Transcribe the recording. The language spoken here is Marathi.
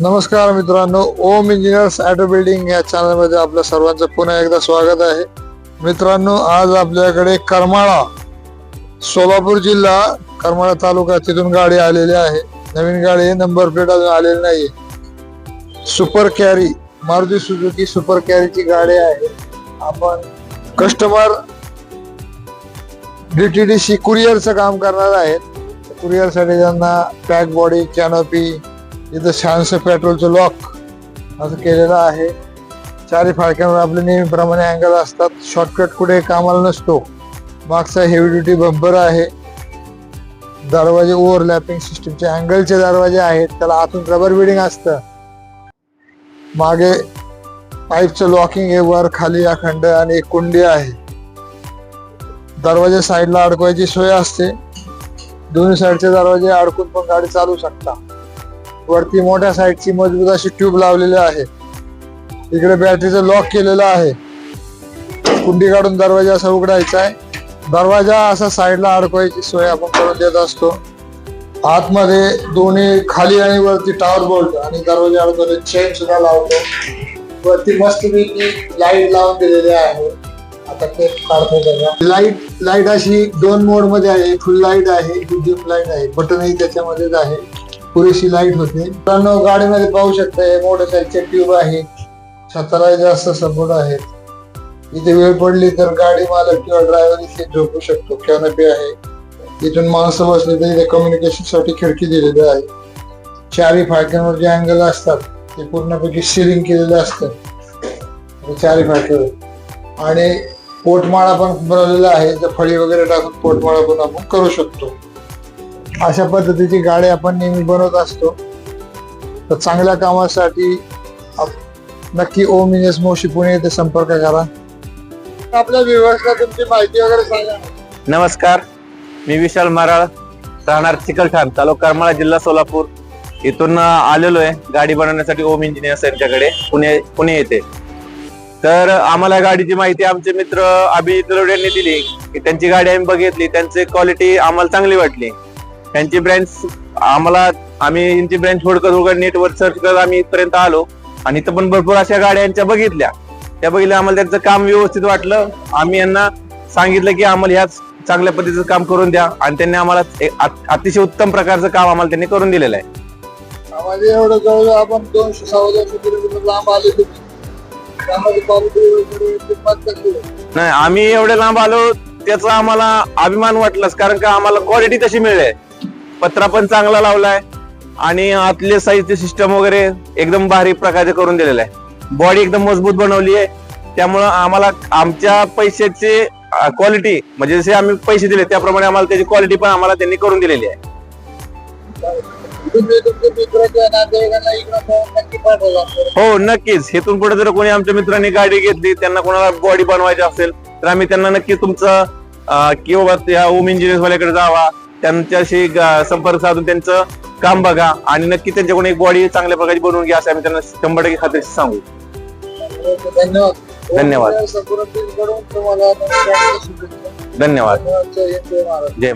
नमस्कार मित्रांनो ओम इंजिनियर्स ॲटो बिल्डिंग या चॅनलमध्ये आपल्या सर्वांचं पुन्हा एकदा स्वागत आहे. मित्रांनो आज आपल्याकडे करमाळा सोलापूर जिल्हा करमाळा तालुका तिथून गाडी आलेली आहे. नवीन गाडी नंबर प्लेट अजून आलेली नाही super carry Maruti Suzuki super कॅरीची गाडी आहे. आपण कस्टमर डीटीडीसी कुरिअरचं काम करणार आहेत. कुरिअरसाठी त्यांना पॅक बॉडी कॅनोपी इथं छानसं पेट्रोलचं लॉक असं केलेलं आहे. चारी फाळक्यांवर आपले नेहमीप्रमाणे अँगल असतात. शॉर्टकट कुठे कामाला नसतो. मागचा हेवी ड्युटी बंपर आहे. दरवाजे ओव्हरलॅपिंग सिस्टीमचे अँगलचे दरवाजे आहेत. त्याला आतून रबर बिडिंग असतं. मागे पाईपचं लॉकिंग आहे वर खाली अखंड आणि एक कुंडी आहे. दरवाजे साईडला अडकवायची सोय असते. दोन्ही साईडचे दरवाजे अडकून पण गाडी चालू शकता. वरती मोठ्या साईडची मजबूत अशी ट्यूब लावलेली आहे. इकडे बॅटरीचं लॉक केलेलं आहे. कुंडी काढून दरवाजा असा उघडायचा आहे. दरवाजा असा साईडला अडकवायची सोय आपण करून देत असतो. आतमध्ये दोन्ही खाली आणि वरती टॉवर बोल्ट आणि दरवाजा अडकवले चेन सुद्धा लावतो. वरती मस्तपैकी लाइट लावून दिलेली आहे. आता ते काढतो लाइट लाइट अशी दोन मोडमध्ये आहे. फुल लाइट आहे. डिम लाइट आहे. बटनही त्याच्यामध्येच आहे. पुरेशी लाइट होते. मित्रांनो गाडीमध्ये पाहू शकता हे मोटरसायकलचे ट्यूब आहे. छताला जास्त सपोर्ट आहेत इथे वेळ पडली तर गाडी मालक किंवा ड्रायव्हर इथे झोपू शकतो. कॅनपी आहे. इथून माणसं बसले तर इथे कम्युनिकेशनसाठी खिडकी दिलेली आहे. चारी फाळक्यांवर जे अँगल असतात ते पूर्णपैकी सिलिंग केलेले असतात. चारी फाळक्यावर आणि पोटमाळा पण बनवलेला आहे. तर फळी वगैरे टाकून पोटमाळा पण आपण करू शकतो. अशा पद्धतीची गाडी आपण नेहमी बनवत असतो. तर चांगल्या कामासाठी नक्की ओम इंजिनियर्स मोशी पुणे येथे संपर्क करा. आपल्या व्यवस्था तुमची माहिती वगैरे सांगा. नमस्कार. मी विशाल माराळ राहणार चिकलठाण तालुका करमाळा जिल्हा सोलापूर. इथून आलेलो आहे गाडी बनवण्यासाठी ओम इंजिनियर्स यांच्याकडे पुणे पुणे येथे. तर आम्हाला गाडीची माहिती आमचे मित्र अभिजित लोड यांनी दिली की त्यांची गाडी आम्ही बघितली त्यांची क्वालिटी आम्हाला चांगली वाटली. त्यांची ब्रँच आम्हाला आम्ही यांची ब्रँच फोडकर वगैरे नेटवर सर्च करत आम्ही इथपर्यंत आलो. आणि इथं पण भरपूर अशा गाड्या यांच्या बघितल्या. त्या बघितल्या आम्हाला त्यांचं काम व्यवस्थित वाटलं. आम्ही यांना सांगितलं की आम्हाला ह्याच चांगल्या पद्धतीचं काम करून द्या. आणि त्यांनी आम्हाला अतिशय उत्तम प्रकारचं काम आम्हाला त्यांनी करून दिलेलं आहे. एवढं आपण दोनशे सव्वा दोनशे किलोमीटर लांब आले? नाही आम्ही एवढे लांब आलो त्याचा आम्हाला अभिमान वाटलाच. कारण का आम्हाला क्वालिटी तशी मिळते पत्रा पण चांगला लावलाय. आणि आतले साईजचे सिस्टम वगैरे एकदम भारी प्रकारचे करून दिलेलं आहे. बॉडी एकदम मजबूत बनवली आहे. त्यामुळं आम्हाला आमच्या पैशाचे क्वालिटी म्हणजे जसे आम्ही पैसे दिले त्याप्रमाणे आम्हाला त्याची क्वालिटी पण आम्हाला त्यांनी करून दिलेली आहे. हो नक्कीच. हेतून पुढे जर कोणी आमच्या मित्रांनी गाडी घेतली त्यांना कोणाला बॉडी बनवायची असेल तर आम्ही त्यांना नक्की तुमचं किंवा त्या होम इंजिनियर वाल्याकडे जावा. त्यांच्याशी संपर्क साधून त्यांचं काम बघा आणि नक्की त्यांच्याकडून एक बॉडी चांगल्या प्रकारची बनवून घ्या असं आम्ही त्यांना शंभर टक्के खात्रीशी सांगू. धन्यवाद. धन्यवाद. धन्यवाद. जय